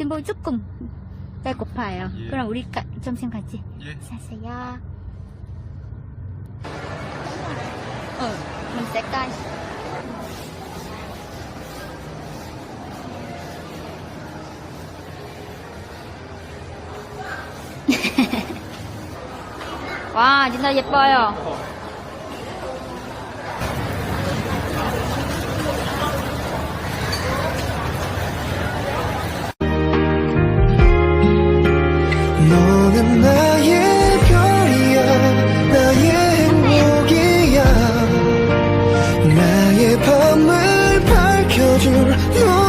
지금 조금 배고파요. 예. 그럼 우리 가, 점심 같이 예. 사세요. 어, sẽ coi. 와, 진짜 예뻐요. 나의 별이야 나의 행복이야. 나의 밤을 밝혀줄 너.